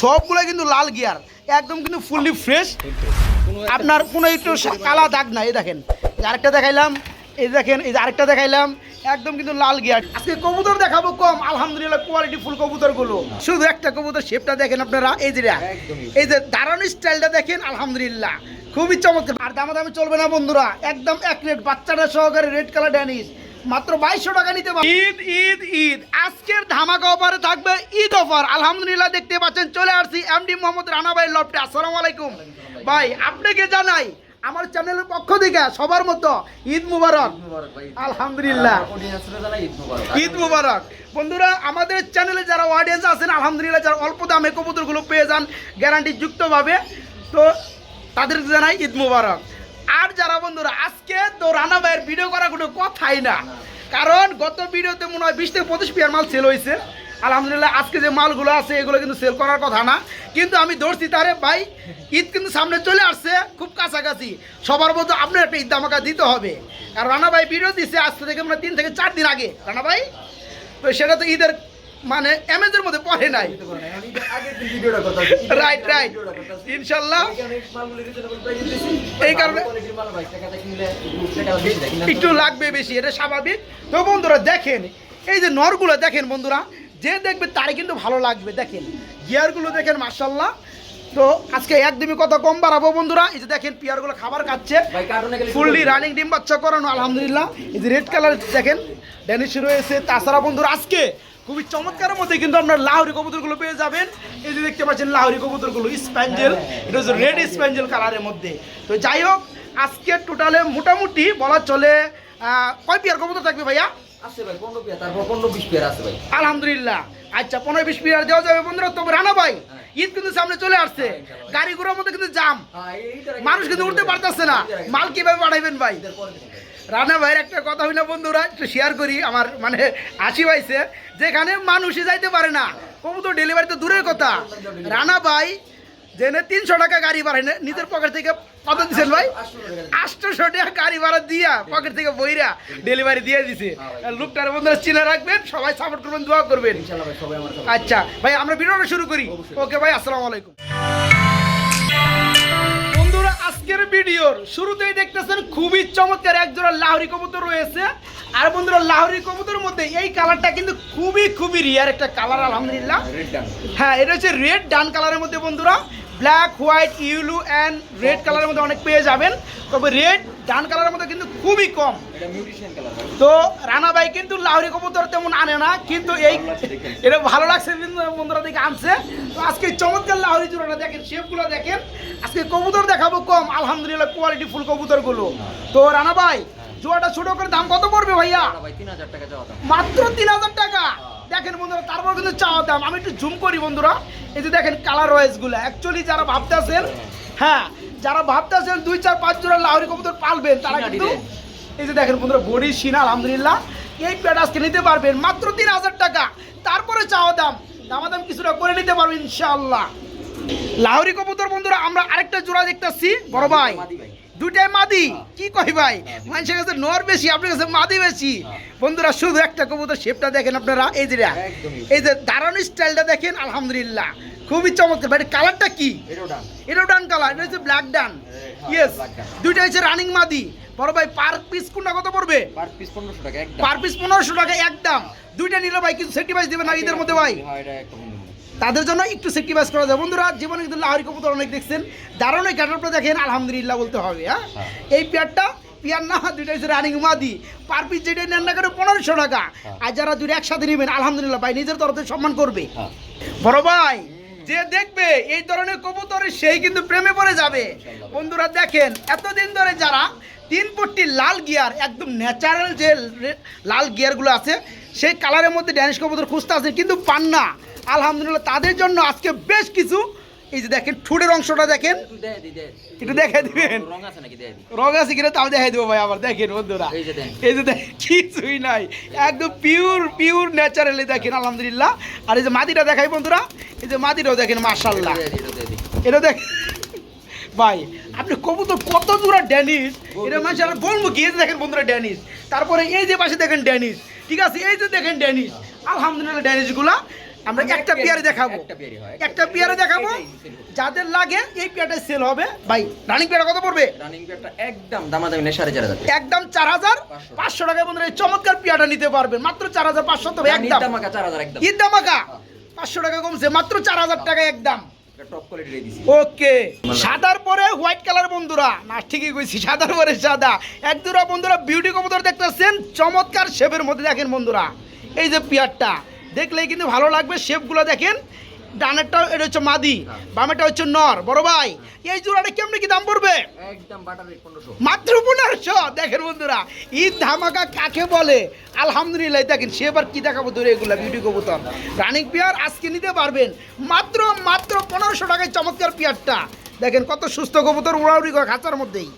সবগুলো কিন্তু লাল গিয়ার একদম কিন্তু ফুললি ফ্রেশ আপনার কোনো একটু কালা দাগ নাই এই দেখেন। আরেকটা দেখাইলাম এই দেখেন এই যে আরেকটা দেখাইলাম একদম কিন্তু লাল গিয়ার আজকে কবুতর দেখাবো কম আলহামদুলিল্লাহ কোয়ালিটি ফুল কবুতরগুলো শুধু একটা কবুতর শেপটা দেখেন আপনারা এই যে এই যে দাঁড়ানো স্টাইলটা দেখেন আলহামদুলিল্লাহ। খুবই চমৎকার। আর দামাদামি চলবে না বন্ধুরা একদম এক রেট বাচ্চাটা সহকারে রেড কালার ড্যানিশ মাত্র বাইশশো টাকা নিতে পারবে ঈদ ঈদ ঈদ। আজকের ধামাকা অফারে থাকবে ঈদ অফার। আলহামদুলিল্লাহ দেখতে পাচ্ছেন চলে আসছি এমডি মোহাম্মদ রানা ভাই লফটে। আসসালামু আলাইকুম। ভাই আপনাকে জানাই আমার চ্যানেলের পক্ষ থেকে সবার মতো ঈদ মুবারক। আলহামদুলিল্লাহ। ঈদ মুবারক। বন্ধুরা আমাদের চ্যানেলে যারা অডিয়েন্স আছেন আলহামদুলিল্লাহ যারা অল্প দামে কবুতরগুলো পেয়ে যান গ্যারান্টি যুক্তভাবে তো তাদেরকে জানাই ঈদ মুবারক। আর যারা বন্ধুরা, আজকে তো রানা ভাইয়ের ভিডিও করা কোনো কথাই না। কারণ গত ভিডিওতে মনে হয় বিশ থেকে পঁচিশ পিয়ার মাল সেল হয়েছে। আলহামদুলিল্লাহ, আজকে যে মালগুলো আছে, এগুলো কিন্তু সেল করার কথা না। কিন্তু আমি ধরছি তারে, ভাই, ঈদ কিন্তু সামনে চলে আসছে, খুব কাছাকাছি। সবার মতো আপনার একটা ঈদ আমাকে দিতে হবে। আর রানা ভাই ভিডিও দিচ্ছে আজ থেকে মানে তিন থেকে চার দিন আগে। রানা ভাই, তো সেটা তো ঈদের মানে এমএজের মধ্যে পড়ে নাই। রাইট রাইট ইনশাল্লাহ এই কারণে একটু লাগবে বেশি এটা স্বাভাবিক। তো বন্ধুরা দেখেন এই যে নরগুলো দেখেন বন্ধুরা যে দেখবে তারই কিন্তু ভালো লাগবে দেখেন। গিয়ারগুলো দেখেন মার্শাল্লাহ তো আজকে একদমই কত কম বাড়াবো বন্ধুরা। এই যে দেখেন পিয়ারগুলো খাবার খাচ্ছে। ফুললি রানিং ডিম বাচ্চা করানো আলহামদুলিল্লাহ। এই যে রেড কালার দেখেন ড্যানিশ রয়েছে। তাছাড়া বন্ধুরা আজকে খুবই চমৎকারের মধ্যে কিন্তু আপনার লাহরি কবুতরগুলো পেয়ে যাবেন। এই যে দেখতে পাচ্ছেন লাহরি কবুতরগুলো স্প্যাঞ্জেল এটা হচ্ছে রেড স্প্যাঞ্জেল কালারের মধ্যে। তো যাই হোক আজকে টোটালে মোটামুটি বলা চলে কয় পিয়ার কবুতর থাকবে ভাইয়া? আলহামদুলিল্লাহ। আচ্ছা পনেরো বিশ পিয়ার দেওয়া যাবে বন্ধুরা তবে রানা ভাই ঈদ কিন্তু সামনে চলে আসছে। গাড়ি ঘোড়ার মধ্যে কিন্তু জাম। মানুষ কিন্তু উঠতে পারতেছে না। মাল কীভাবে পাঠাইবেন ভাই? রানা ভাইয়ের একটা কথা হইল বন্ধুরা একটু শেয়ার করি। আমার মানে হাসি পাইছে। যেখানে মানুষই যাইতে পারে না কবুতর ডেলিভারি তো দূরের কথা। রানা ভাই জেনে তিনশো টাকা গাড়ি ভাড়া নিজের পকেট থেকে কত দিচ্ছেন ভাই? আটশোশো টাকা গাড়ি ভাড়া দিয়া পকেট থেকে বইরা ডেলিভারি দিয়ে দিছে। লোকটার বন্ধুরা চিনে রাখবেন সবাই সাপোর্ট করবেন দোয়া করবেন। আচ্ছা ভাই আমরা ভিডিওটা শুরু করি। ওকে ভাই আসসালামু আলাইকুম। আজকের ভিডিওর শুরুতেই দেখতেছেন খুবই চমৎকার এক জোড়া লাহরি কবুতর রয়েছে। আর বন্ধুরা লাহরি কবুতর মধ্যে এই কালারটা কিন্তু খুবই খুবই রিয়ার একটা কালার আলহামদুলিল্লাহ। হ্যাঁ এটা হচ্ছে রেড ডান কালারের মধ্যে বন্ধুরা। ব্ল্যাক হোয়াইট ইউলু অ্যান্ড রেড কালারের মধ্যে অনেক পেয়ে যাবেন। তবে রেড ডান কালারের মধ্যে কিন্তু খুবই কম। তো রানা ভাই কিন্তু লাহরি কবুতর তেমন আনে না কিন্তু এই। এটা ভালো লাগছে বন্ধুরা দেখে আনছে। তো আজকে চমৎকার লাহরি জোড়াটা দেখেন শেপগুলো দেখেন। আজকে কবুতর দেখাবো কম আলহামদুলিল্লাহ কোয়ালিটি ফুল কবুতরগুলো তো রানা ভাই জোড়াটা ছোট করে দাম কত পড়বে ভাইয়া? ভাই তিন হাজার টাকা মাত্র তিন হাজার টাকা। দেখেন বন্ধুরা তারপর কিন্তু চাওয়া দাম। আমি একটু জুম করি বন্ধুরা। এই যে দেখেন কালার ওয়াইজগুলো। অ্যাকচুয়ালি যারা ভাবতেছেন হ্যাঁ যারা ভাবতেছেন দুই চার পাঁচ জোড়া লাহরি কবুতর পালবেন তারা কিন্তু এই যে দেখেন বন্ধুরা বডি সিনা আলহামদুলিল্লাহ এই প্যাড আজকে নিতে পারবেন। মাত্র তিন হাজার টাকা। তারপরে চাওয়া দাম। দামাদাম কিছুটা করে নিতে পারবেন ইনশাআল্লাহ। লাহরি কবুতর বন্ধুরা আমরা আরেকটা জোড়া দেখতেছি। বড় ভাই। দুইটাই মাদি। হ্যাঁ। কি কই ভাই? মানুষের কাছে নর বেশি আপনার কাছে মাদি বেশি। বন্ধুরা শুধু একটা কবুতর শেপটা দেখেন আপনারা এই যে এই যে দাঁড়ানো স্টাইলটা দেখেন আলহামদুলিল্লাহ। খুবই চমৎকার। ভাই কালারটা কি? এটাও ডান কালার এটা হচ্ছে ব্ল্যাক ডান হ্যাঁ, ইয়েস দুইটা হচ্ছে রানিং মাদি। বড় ভাই পার পিস কোনটা কত পড়বে? পার পিস পনেরোশো টাকা একদম। পার পিস পনেরোশো টাকা একদম। দুইটা নিলে ভাই কিছু সেক্টিভাইজ দেবেন না ঈদের মধ্যে ভাই। হ্যাঁ একদম তাদের জন্য একটু সেক্টিভাইজ করা যায়। বন্ধুরা জীবনে কিন্তু লাহরি কবুতর অনেক দেখছেন। দারুণ এই ক্যাটারটা দেখেন আলহামদুলিল্লাহ বলতে হবে হ্যাঁ? হ্যাঁ। এই পেয়ারটা পেয়ার না দুইটা হচ্ছে রানিং মাদি পার পিস যেটা নেন না করে পনেরোশো টাকা। হ্যাঁ। আর যারা দুটো একসাথে নেবেন আলহামদুলিল্লাহ ভাই নিজের তরফ সম্মান করবে। হ্যাঁ। বড় ভাই যে দেখবে এই ধরনের কবুতরে সেই কিন্তু প্রেমে পড়ে যাবে। বন্ধুরা দেখেন এতদিন ধরে যারা তিন পট্টি লাল গিয়ার একদম ন্যাচারাল যে লাল গিয়ারগুলো আছে সেই কালারের মধ্যে ড্যানিশ কবুতর খুঁজতে আছেন কিন্তু পান না। আলহামদুলিল্লাহ তাদের জন্য আজকে বেশ কিছু এই যে দেখেন ঠুটের অংশটা দেখেন। একটু দেখাই দিবেন? রং আছে কিনা তাও দেখাই দেবো ভাই আবার দেখেন বন্ধুরা। এই যে দেখেন। কিছুই নাই। একদম পিওর পিওর ন্যাচারালি দেখেন আলহামদুলিল্লাহ। আর এই যে মাদিটা দেখাই বন্ধুরা এই যে মাদিটাও দেখেন মার্শাল্লাহ এটা দেখ ভাই আপনি কবুতর কত জোড়া ড্যানিস এটা মানুষ আর বলব কি? এই যে দেখেন বন্ধুরা ড্যানিস তারপরে এই যে পাশে দেখেন ড্যানিস ঠিক আছে? এই যে দেখেন ড্যানিস আলহামদুলিল্লাহ ড্যানিসগুলা আমরা একটা পেয়ারে দেখাবো। একটা পেয়ারে হয় দেখাবো। যাদের লাগে এই পেয়ারটাই সেল হবে। ভাই রানিং পেয়ারা কত পড়বে? রানিং পেয়ারটা একদম দামাদামি নেই সাড়ে চার হাজার টাকা। একদম চার হাজার পাঁচশো। টাকায় বন্ধুরা এই চমৎকার পেয়ারটা নিতে পারবেন। মাত্র চার হাজার পাঁচশো তবে একদম। দামাকা চার হাজার একদম। ঈদ দামাকা পাঁচশো টাকা কমছে মাত্র চার হাজার টাকা একদম। ওকে। সাদার পরে হোয়াইট কালার বন্ধুরা। না ঠিকই কইছি সাদার পরে সাদা। এক দুরা বন্ধুরা বিউটি কবুতর দেখতেছেন চমৎকার শেপের মধ্যে দেখেন বন্ধুরা। এই যে পিয়ারটা। দেখলেই কিন্তু ভালো লাগবে। শেপগুলো দেখেন ডানেরটা এটা হচ্ছে মাদি বামেরটা হচ্ছে নর। বড় ভাই এই জোড়াটা কেমনি কি দাম পড়বে? একদম মাত্র পনেরোশো? দেখেন বন্ধুরা ঈদ ধামাকা কাকে বলে? আলহামদুলিল্লাহ দেখেন সে এবার কি দেখাবো ধরে এগুলা বিউটি কবুতর। রানিং পেয়ার আজকে নিতে পারবেন মাত্র মাত্র পনেরোশো টাকায় চমৎকার পেয়ারটা দেখেন কত সুস্থ কবুতর উড়াউড়ি করে খাঁচার মধ্যেই।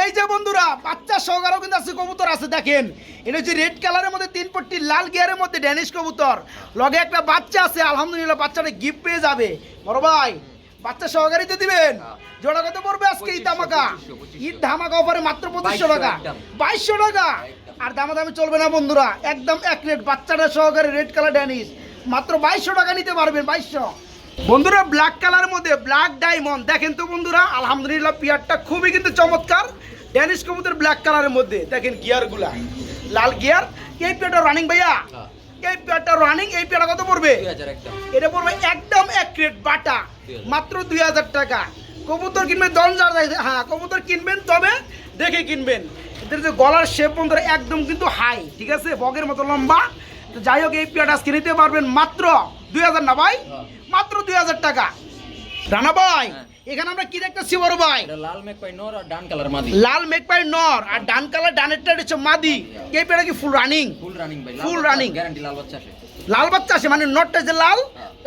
এই যে বন্ধুরা বাচ্চা সহকারেও কিন্তু আছে কবুতর আছে দেখেন। এটা হচ্ছে রেড কালারের মধ্যে তিন পট্টি লাল গিয়ারের মধ্যে ড্যানিশ কবুতর। লগে একটা বাচ্চা আছে আলহামদুলিল্লাহ বাচ্চাটা গিফট পেয়ে যাবে। বড় ভাই বাচ্চা সহকারী তো দিবেন। জোড়া কত পড়বে আজকে ঈদ ধামাকা। ঈদ ধামাকা অফারে মাত্র পঁচিশশো টাকা। বাইশশো টাকা। আর দামাদামি চলবে না বন্ধুরা একদম এক রেট বাচ্চাটা সহকারে রেড কালার ড্যানিশ মাত্র বাইশশো টাকা নিতে পারবেন বাইশশো। বন্ধুরা ব্ল্যাক কালার মধ্যে ব্ল্যাক ডায়মন্ড দেখেন তো বন্ধুরা আলহামদুলিল্লাহ পিয়ারটা খুবই কিন্তু চমৎকার। ড্যানিশ কবুতর ব্ল্যাক কালারের মধ্যে। দেখেন গিয়ারগুলা লাল গিয়ার এই পিয়ারটা রানিং ভাইয়া। হ্যাঁ। এই পিয়ারটা রানিং এই পিয়ারটা কত পড়বে? এটা পড়বে একদম এক বাটা মাত্র দুই হাজার টাকা। কবুতর কিনবেন দশ হাজার হ্যাঁ কবুতর কিনবেন তবে দেখে কিনবেন। এদের যে গলার শেপ বন্ধুরা একদম কিন্তু হাই ঠিক আছে? বগের মতো লম্বা। তো যাই হোক এই পেয়ারটা আজকে নিতে পারবেন মাত্র দুই হাজার না ভাই? মাত্র দুই হাজার টাকা। রানা ভাই হ্যাঁ। এখানে আমরা কি দেখতেছি বড় ভাই? লাল মেঘপাই নর আর ডান কালার মাদি। লাল মেঘপাই নর আর ডান কালার ডানেরটা হচ্ছে মাদি। এই পেড়া কি ফুল রানিং ফুল রানিং ভাই ফুল রানিং গ্যারান্টি লাল বাচ্চা আসে। লাল বাচ্চা আসে মানে নটটা যে লাল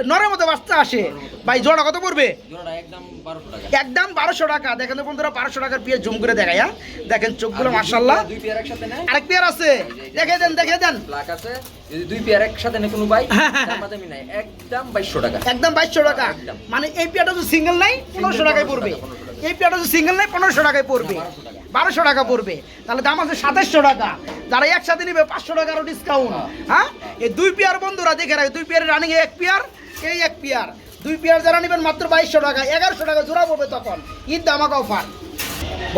নরের মধ্যে বাচ্চা আসে। ভাই জোড়া কত পড়বে? একদম বারোশো টাকা। দেখেন বন্ধুরা বারোশো টাকার পিয়ে জুম করে দেখায় হ্যাঁ? দেখেন চোখগুলো মার্শাল্লাহ আরেক পেয়ার আছে। দেখে দেন দেখে দেন। দুই পেয়ার একসাথে কোনো ভাই হ্যাঁ, হ্যাঁ, একদম বাইশশো টাকা। একদম বাইশশো টাকা। মানে এই পেয়ারটা যদি সিঙ্গেল নাই পনেরোশো টাকায় পড়বে। 1500 টাকা। এই পেয়ারটা যদি সিঙ্গেল নাই পনেরোশো টাকায় পড়বে। না, 1200 টাকা। বারোশো টাকা পড়বে। তাহলে দাম আছে সাতাশশো টাকা। যারা একসাথে নিবে পাঁচশো টাকারও ডিসকাউন্ট হ্যাঁ? এই দুই পেয়ার বন্ধুরা দেখে রাখে দুই পেয়ার রানিং এক পেয়ার এই এক পেয়ার দুই পেয়ার যারা নেবেন মাত্র বাইশশো টাকা এগারোশো টাকা জোড়া পড়বে তখন। ঈদ দামাকা অফার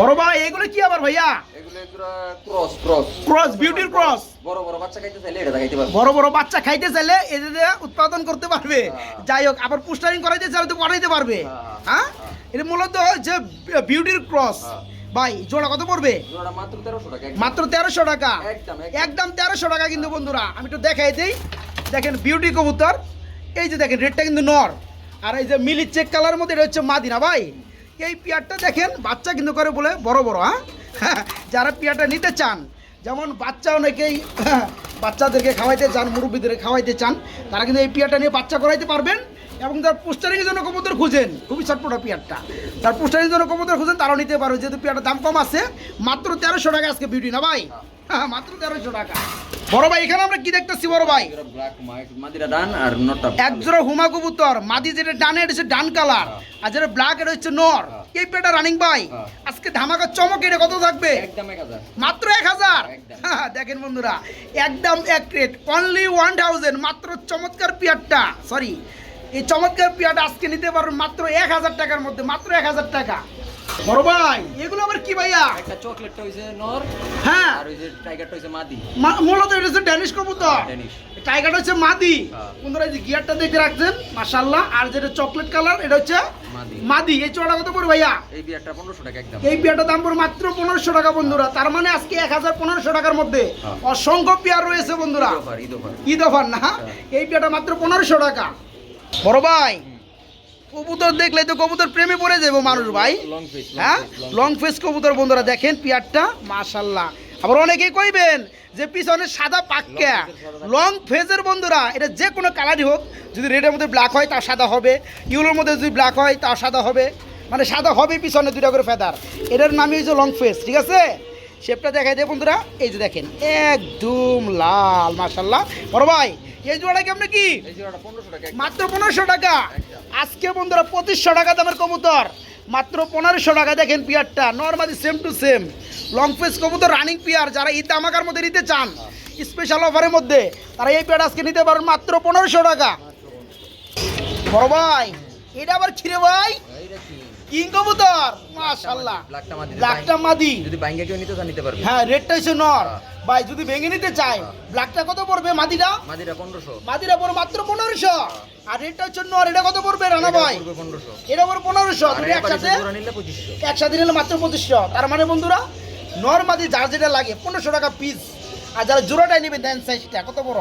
বড় ভাই এগুলো কি আবার ভাইয়া? এগুলো এগুলো ক্রস ক্রস ক্রস বিউটির ক্রস বড় বড় বাচ্চা খাইতে চাইলে এটা খাইতে পারবে। বড় বড় বাচ্চা খাইতে চাইলে এদের উৎপাদন করতে পারবে। হ্যাঁ। যাই হোক আবার পুস্টারিং করাইতে চাইলে তো করাইতে পারবে। হ্যাঁ, হ্যাঁ? এটা মূলত যে বিউটির ক্রস। ভাই জোড়া কত পড়বে? মাত্র তেরোশো টাকা একদম। তেরোশো টাকা? কিন্তু বন্ধুরা আমি একটু দেখাই দিই। দেখেন বিউটি কবুতর এই যে দেখেন রেটটা কিন্তু নর। আর এই যে মিলি চেক কালার মধ্যে এটা হচ্ছে মাদিনা ভাই। এই পিয়ারটা দেখেন বাচ্চা কিন্তু করে বলে বড় বড় হ্যাঁ? যারা পিয়ারটা নিতে চান যেমন বাচ্চা অনেকেই বাচ্চাদেরকে খাওয়াইতে চান মুরব্বীদের খাওয়াইতে চান তারা কিন্তু এই পিয়ারটা নিয়ে বাচ্চা করাইতে পারবেন। এবং তার পোস্টারিংয়ের জন্য কবুতর খুঁজেন খুবই ছটপটা পিয়ারটা তার পোস্টারিংয়ের জন্য কবুতর খুঁজেন তারাও নিতে পারো যেহেতু পিয়ারটার দাম কম আছে। মাত্র তেরোশো টাকা আজকে বিউটি না ভাই? হ্যাঁ মাত্র তেরোশো টাকা। বড় ভাই এখানে আমরা কি দেখতেছি বড় ভাই? এক জোড়া হুমা কবুতর মাদি যেটা ডানে এটা হচ্ছে ডান কালার আর যেটা ব্ল্যাক এটা হচ্ছে নর। এই পেটা রানিং ভাই হ্যাঁ। আজকে ধামাকা চমক এটা কত থাকবে? মাত্র এক হাজার? একদম। হ্যাঁ, দেখেন বন্ধুরা একদম এক রেট অনলি ওয়ান থাউজেন্ড মাত্র চমৎকার পিয়ারটা সরি এই চমৎকার পিয়ারটা আজকে নিতে পারবেন মাত্র এক হাজার টাকার মধ্যে মাত্র এক হাজার টাকা। বড় ভাই এগুলো আবার কি ভাইয়া? একটা চকলেটটা হইছে নর হ্যাঁ। আর ওই যে টাইগারটা হইছে মাদি। মূলত এটা হচ্ছে ড্যানিশ কবুতর। ড্যানিশ। টাইগারটা হচ্ছে মাদি। হ্যাঁ। বন্ধুরা এই যে গিয়ারটা দেখে রাখছেন মাশাল্লাহ আর যেটা চকলেট কালার এটা হচ্ছে মাদি। মাদি। এই চড়া কত পড়বে ভাইয়া? এই বিয়ারটা পনেরোশো টাকা একদম। এই পেয়ারটার দাম পড়বে মাত্র পনেরোশো টাকা বন্ধুরা। তার মানে আজকে এক হাজার পনেরোশো টাকার মধ্যে হ্যাঁ। অসংখ্য পেয়ার রয়েছে বন্ধুরা। Eid offer Eid offer. না? এই পেয়ারটা মাত্র পনেরোশো টাকা। বড় ভাই কবুতর দেখলে তো কবুতর প্রেমে পড়ে যাব মানুষ ভাই। হ্যাঁ? লং ফেস কবুতর বন্ধুরা দেখেন পিয়ারটা মাশাল্লাহ আবার অনেকেই কইবেন যে পিছনে সাদা পাক্কা। লং ফেজের বন্ধুরা এটা যে কোনো কালারই হোক যদি রেডের মধ্যে ব্ল্যাক হয় তা সাদা হবে। ইউলোর মধ্যে যদি ব্ল্যাক হয় তা সাদা হবে। মানে সাদা হবে পিছনে দুইটা করে ফেদার এটার নামই হচ্ছে লং ফেস ঠিক আছে? শেপটা দেখাই দেয় বন্ধুরা। এই যে দেখেন একদম লাল মাশাল্লাহ বড় ভাই এই জোড়া কি? পনেরোশো টাকা। মাত্র পনেরোশো টাকা। আজকে বন্ধুরা পঁচিশশো টাকা দামের কবুতর। মাত্র পনেরোশো টাকা দেখেন পিয়ারটা। Normally same to same long face কবুতর রানিং পিয়ার। যারা ঈদ আমাকার মধ্যে নিতে চান স্পেশাল অফারের মধ্যে তারা এই পিয়ার আজকে নিতে পারেন মাত্র পনেরোশো টাকা। বড় ভাই এটা আবার খিরে ভাই? কি কবুতর? মাশাআল্লাহ। ব্ল্যাকটা মাদি মাদি। যদি বাইঙ্গা কেউ নিতে চান নিতে পারবে। হ্যাঁ রেডটা হচ্ছে নর। হ্যাঁ। ভাই যদি ভেঙে নিতে চায় ব্ল্যাকটা কত পড়বে মাদিটা? মাদিটা পনেরোশো। মাদিরা পড়বে মাত্র পনেরোশো। আর রেডটা হচ্ছে নর এটা কত পড়বে রানা ভাই? পনেরোশো। এটা পড়বে পনেরোশো। এর একসাথে? একসাথে নিলে মাত্র পঁচিশশো। তার মানে বন্ধুরা নর্মাদি যার যেটা লাগে পনেরোশো টাকা পিস আর যারা জোড়াটাই নেবে দেন সাইজটা কত বড়?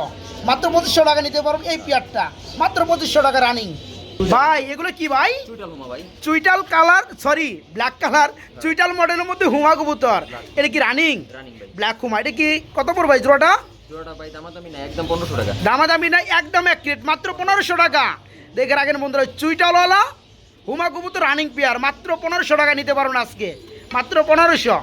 মাত্র পঁচিশশো টাকা নিতে পারবেন এই পেয়ারটা মাত্র পঁচিশশো টাকা রানিং ভাই এগুলো কি ভাই? চুইটাল ভাই। চুইটাল কালার সরি ব্ল্যাক কালার। চুইটাল মডেলের মধ্যে হুমা কবুতর। এটা কি রানিং ব্ল্যাক হুমা। এটা কি কত পড়বে ভাই জোড়াটা? দামাদামি একদম এক মাত্র পনেরোশো টাকা। দেখে রাখেন বন্ধুরা চুইটালওয়ালা হুমা কবুতর রানিং পেয়ার মাত্র পনেরোশো টাকা নিতে আজকে। মাত্র পনেরোশো।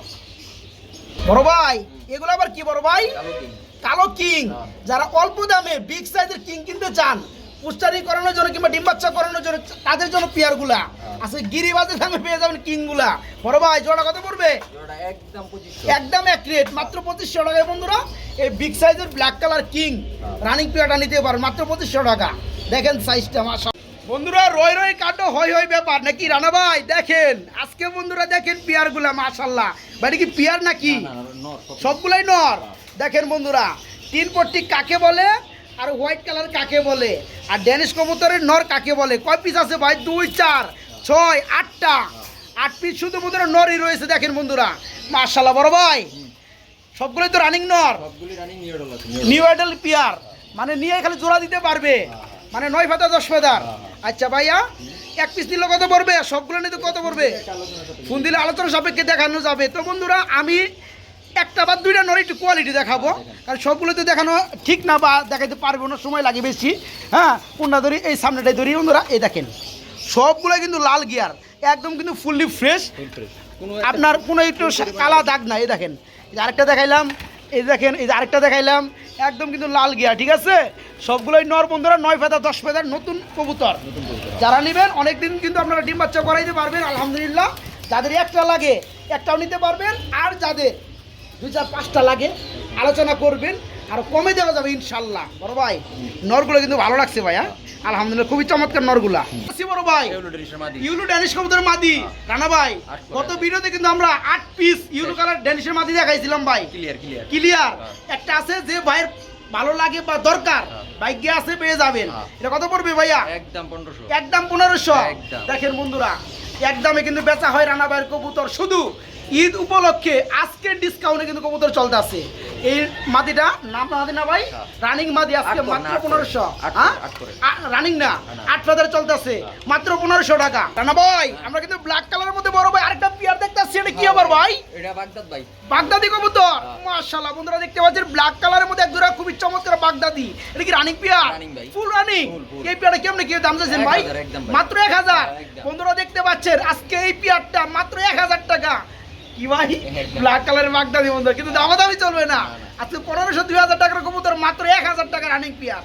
বড় ভাই এগুলো আবার কি বড় ভাই? কালো কিং। কালো কিং। যারা অল্প দামে বিগ সাইজের কিং কিনতে চান পুস্টারি করানোর জন্য কিংবা ডিম বাচ্চা করানোর জন্য তাদের জন্য পেয়ারগুলা আজকে গিরিবাজের দামে পেয়ে যাবেন কিংগুলা বড় ভাই জোড়া কত পড়বে? একদম একদম এক রেট মাত্র পঁচিশশো টাকায় বন্ধুরা এই বিগ সাইজের ব্ল্যাক কালার কিং রানিং পেয়ারটা নিতে পারেন মাত্র পঁচিশশো টাকা। দেখেন সাইজটা মাসা বন্ধুরা রয় রয় কাটো হয় হয় ব্যাপার। নাকি রানা ভাই? দেখেন আজকে বন্ধুরা দেখেন পেয়ারগুলা মাশাল্লাহ বাড়ি কি পেয়ার নাকি? সবগুলাই নর। দেখেন বন্ধুরা তিন পট্টি কাকে বলে? আর হোয়াইট কালার কাকে বলে? আর ড্যানিশ কবুতরের নর কাকে বলে? কয় পিস আছে ভাই? দুই চার ছয় আটটা। আট পিস শুধু বন্ধুরা নরই রয়েছে দেখেন বন্ধুরা। মার্শাল্লাহ বড় ভাই। সবগুলোই তো রানিং নর। নিউ আইডল পিয়ার মানে নিয়ে খালি জোড়া দিতে পারবে। মানে নয় ফেদার দশ ফেদার আচ্ছা ভাইয়া এক পিস নিলে কত পড়বে? সবগুলো নিতে কত পড়বে? ফোন দিলে আলোচনা সাপেক্ষে দেখানো যাবে। তো বন্ধুরা আমি একটা বা দুইটা নয় একটু কোয়ালিটি দেখাবো। কারণ সবগুলো তো দেখানো ঠিক না বা দেখাতে পারব না সময় লাগে বেশি। হ্যাঁ কোনটা ধরি? এই সামনেটাই ধরি বন্ধুরা এই দেখেন। সবগুলো কিন্তু লাল গিয়ার একদম কিন্তু ফুললি ফ্রেশ আপনার কোনো একটু কালা দাগ না এই দেখেন। আরেকটা দেখাইলাম এই দেখেন এই আরেকটা দেখাইলাম একদম কিন্তু লাল গিয়া ঠিক আছে? সবগুলোই নর বন্ধুরা নয় ফেদার দশ ফেদার নতুন কবুতর। যারা নেবেন অনেকদিন কিন্তু আপনারা ডিম বাচ্চা করাইতে পারবেন আলহামদুলিল্লাহ। যাদের একটা লাগে একটাও নিতে পারবেন। আর যাদের দুই চার পাঁচটা লাগে আলোচনা করবেন আর কমে দেওয়া যাবে ইনশাল্লাহ। বড় ভাই নরগুলো কিন্তু ভালো লাগছে ভাই হ্যাঁ? আলহামদুলিল্লাহ খুবই চমৎকার নরগুলা। বড় ভাই ইউলু ড্যানিশ কবুতর মাদি। রানা ভাই গত ভিডিওতে কিন্তু আমরা আট পিস ইউলু কালার ড্যানিশের মাদি দেখাইছিলাম ভাই। Clear clear clear. একটা আছে যে ভাইয়ের ভালো লাগে বা দরকার হ্যাঁ। বাইকে আছে পেয়ে যাবেন। হ্যাঁ। এটা কত পড়বে ভাইয়া? একদম পনেরোশো। একদম পনেরোশো। দেখেন বন্ধুরা একদমে কিন্তু বেচা হয় রানা ভাইয়ের কবুতর। শুধু ঈদ উপলক্ষে আজকের ডিসকাউন্টে কিন্তু কবুতর চলতে আছে। এই মাদিটা নাম মাদি না ভাই? হ্যাঁ। রানিং মাদি আজকে মাত্র পনেরোশো। হ্যাঁ। রানিং না। আট ফেদার চলতেছে মাত্র পনেরোশো টাকা। রানা ভাই আমরা কিন্তু ব্ল্যাক কালারের মধ্যে বড় ভাই। আরেকটা পিয়ার দেখতে আসছি এটা কি আবার ভাই? এটা বাগদাদ ভাই। বাগদাদি কবুতর। হ্যাঁ। মাশাআল্লাহ বন্ধুরা দেখতে পাচ্ছেন ব্ল্যাক কালারের মধ্যে এক জোড়া খুবই চমৎকার বাগদাদি। এটা কি রানিং পিয়ার। Full running. এই পিয়ারটা কেমনে কি দাম চাইছেন ভাই। মাত্র এক হাজার। হ্যাঁ। বন্ধুরা দেখতে পাচ্ছেন আজকে এই পিয়ারটা মাত্র এক হাজার টাকা। কি ভাই। ব্ল্যাক কালারের বাগদাদি দিব কিন্তু দামাদামি চলবে না। আজকে পনেরোশো দুই হাজার টাকার কবুতর মাত্র এক হাজার টাকার রানিং পিয়ার